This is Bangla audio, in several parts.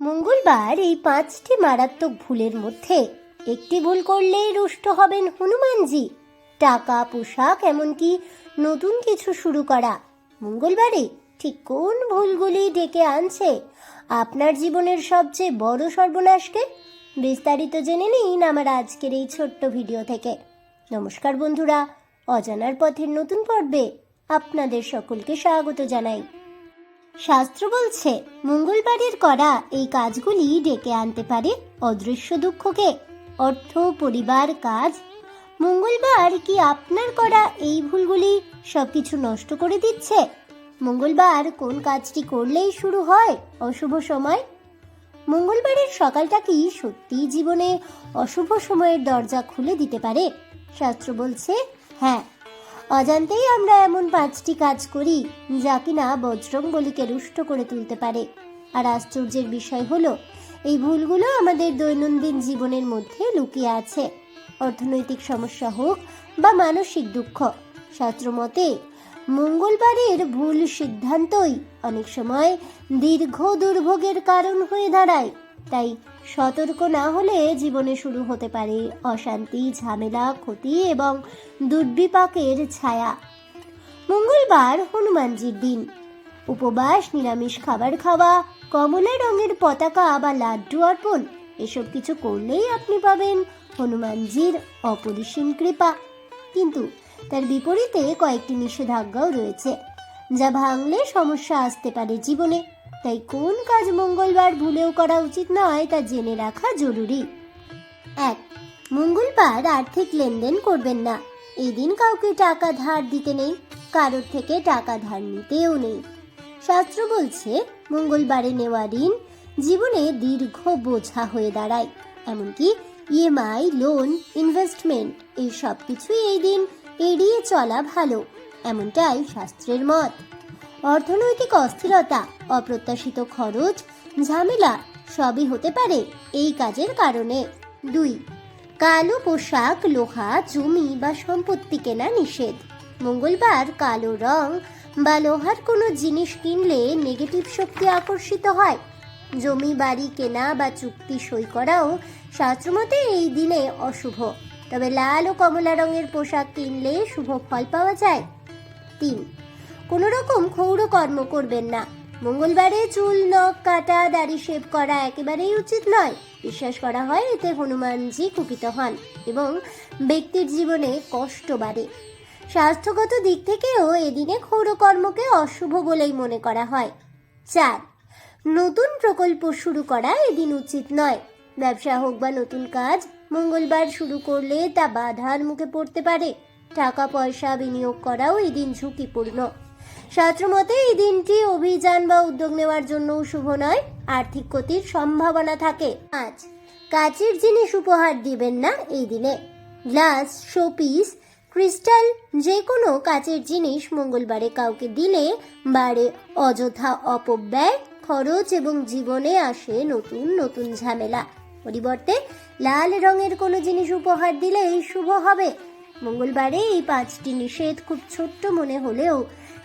মঙ্গলবার এই পাঁচটি মারাত্মক ভুলের মধ্যে একটি ভুল করলেই রুষ্ট হবেন হনুমানজি। টাকা, পোশাক, এমনকি নতুন কিছু শুরু করা। মঙ্গলবারে ঠিক কোন ভুলগুলি ডেকে আনছে? আপনার জীবনের সবচেয়ে বড় সর্বনাশকে বিস্তারিত জেনে নিন আমার আজকের এই ছোট্ট ভিডিও থেকে। নমস্কার বন্ধুরা, অজানার পথের নতুন পর্বে আপনাদের সকলকে স্বাগত জানাই। শাস্ত্র বলছে, মঙ্গলবারের করা এই কাজগুলি ডেকে আনতে পারে অদৃশ্য দুঃখকে। অর্থ, পরিবার, কাজ। মঙ্গলবার কি আপনার করা এই ভুলগুলি সবকিছু নষ্ট করে দিচ্ছে? মঙ্গলবার কোন কাজটি করলেই শুরু হয় অশুভ সময়? মঙ্গলবারের সকালটা কি সত্যিই জীবনে অশুভ সময়ের দরজা খুলে দিতে পারে? শাস্ত্র বলছে হ্যাঁ অজান্তেই আমরা এমন পাঁচটি কাজ করি, যা কিনা বজরংবলীকে রুষ্ট করে তুলতে পারে। আর আশ্চর্যের বিষয় হলো, এই ভুলগুলো আমাদের দৈনন্দিন জীবনের মধ্যে লুকিয়ে আছে। অর্থনৈতিক সমস্যা হোক বা মানসিক দুঃখ শাস্ত্র মতে মঙ্গলবারের ভুল সিদ্ধান্তই অনেক সময় দীর্ঘ দুর্ভোগের কারণ হয়ে দাঁড়ায়। তাই সতর্ক না হলে জীবনে শুরু হতে পারে অশান্তি, ঝামেলা, ক্ষতি এবং দুর্বিপাকের ছায়া। মঙ্গলবার হনুমানজির দিন। উপবাস, নিরামিষ খাবার খাওয়া, কমলা রঙের পতাকা বা লাড্ডু অর্পণ, এসব কিছু করলেই আপনি পাবেন হনুমানজির অপরিসীম কৃপা। কিন্তু তার বিপরীতে কয়েকটি নিষেধাজ্ঞাও রয়েছে, যা ভাঙলে সমস্যা আসতে পারে জীবনে। তাই কোন কাজ মঙ্গলবার ভুলেও করা উচিত নয় তা জেনে রাখা জরুরি। এক, মঙ্গলবার আর্থিক লেনদেন করবেন না। এই দিন কাউকে টাকা ধার দিতে নেই, কারোর থেকে টাকা ধার নিতেও নেই। শাস্ত্র বলছে, মঙ্গলবারে নেওয়া ঋণ জীবনে দীর্ঘ বোঝা হয়ে দাঁড়ায়, এমনকি ইএমআই, লোন, ইনভেস্টমেন্ট, এই সব কিছুই এই দিন এড়িয়ে চলা ভালো, এমনটাই শাস্ত্রের মত। অর্থনৈতিক অস্থিরতা, অপ্রত্যাশিত খরচ, ঝামেলা সবই হতে পারে এই কাজের কারণে। দুই, কালো পোশাক, লোহা, জমি বা সম্পত্তি কেনা নিষেধ। মঙ্গলবার কালো রং বা লোহার কোনো জিনিস কিনলে নেগেটিভ শক্তি আকর্ষিত হয়। জমি, বাড়ি কেনা বা চুক্তি সই করাও শাস্ত্রমতে এই দিনে অশুভ। তবে লাল ও কমলা রঙের পোশাক কিনলে শুভ ফল পাওয়া যায়। তিন কোনো রকম ক্ষৌর কর্ম করবেন না। মঙ্গলবারে চুল, নখ, কাটা, দাড়ি শেভ করা একেবারেই উচিত নয়। বিশ্বাস করা হয় এতে হনুমানজি কুপিত হন এবং ব্যক্তির জীবনে কষ্ট বাড়ে। স্বাস্থ্যগত দিক থেকেও এদিনে ক্ষৌরকর্মকে অশুভ বলেই মনে করা হয়। চার, নতুন প্রকল্প শুরু করা এদিন উচিত নয়। ব্যবসা হোক বা নতুন কাজ, মঙ্গলবার শুরু করলে তা বাধার মুখে পড়তে পারে। টাকা পয়সা বিনিয়োগ করাও এদিন ঝুঁকিপূর্ণ। শাস্ত্রমতে এই দিনটি অভিযান বা উদ্যোগ নেওয়ার জন্য শুভ নয়, আর্থিক ক্ষতির সম্ভাবনা থাকে। পাঁচ কাচের জিনিস উপহার দিবেন না এই দিনে। গ্লাস, শোপিস, ক্রিস্টাল যে কোনো কাচের জিনিস মঙ্গলবারে কাউকে দিলে বাড়ে অযথা অপব্যয়, খরচ এবং জীবনে আসে নতুন নতুন ঝামেলা। পরিবর্তে, লাল রঙের কোনো জিনিস উপহার দিলেই শুভ হবে। মঙ্গলবারে এই পাঁচটি নিষেধ খুব ছোট্ট মনে হলেও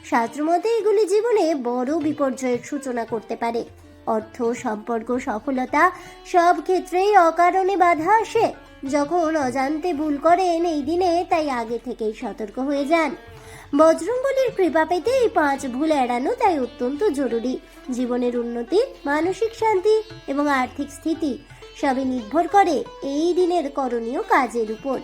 শাস্ত্রমতে এগুলি জীবনে বড় বিপর্যয়ের সূচনা করতে পারে। অর্থ, সম্পর্ক, সফলতা সব ক্ষেত্রেই অকারণে বাধা আসে। যখন অজান্তে ভুল করেন, এই দিনে তাই আগে থেকেই সতর্ক হয়ে যান। বজরংবলীর কৃপা পেতে এই পাঁচ ভুল এড়ানো তাই অত্যন্ত জরুরি। জীবনের উন্নতি, মানসিক শান্তি এবং আর্থিক স্থিতি সবই নির্ভর করে এই দিনের করণীয় কাজের উপর।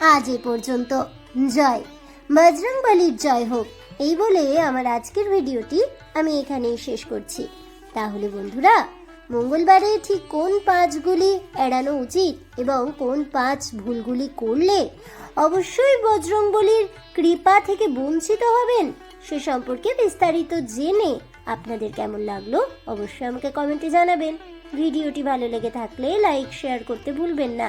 আজ এ পর্যন্ত। জয়। বজরং বলির জয় হোক। এই বলে আমার আজকের ভিডিওটি আমি এখানেই শেষ করছি। তাহলে বন্ধুরা, মঙ্গলবারে ঠিক কোন পাঁচগুলি এড়ানো উচিত এবং কোন পাঁচ ভুলগুলি করলে অবশ্যই বজরং বলির কৃপা থেকে বঞ্চিত হবেন, সে সম্পর্কে বিস্তারিত জেনে আপনাদের কেমন লাগল অবশ্যই আমাকে কমেন্টে জানাবেন। ভিডিওটি ভালো লেগে থাকলে লাইক, শেয়ার করতে ভুলবেন না।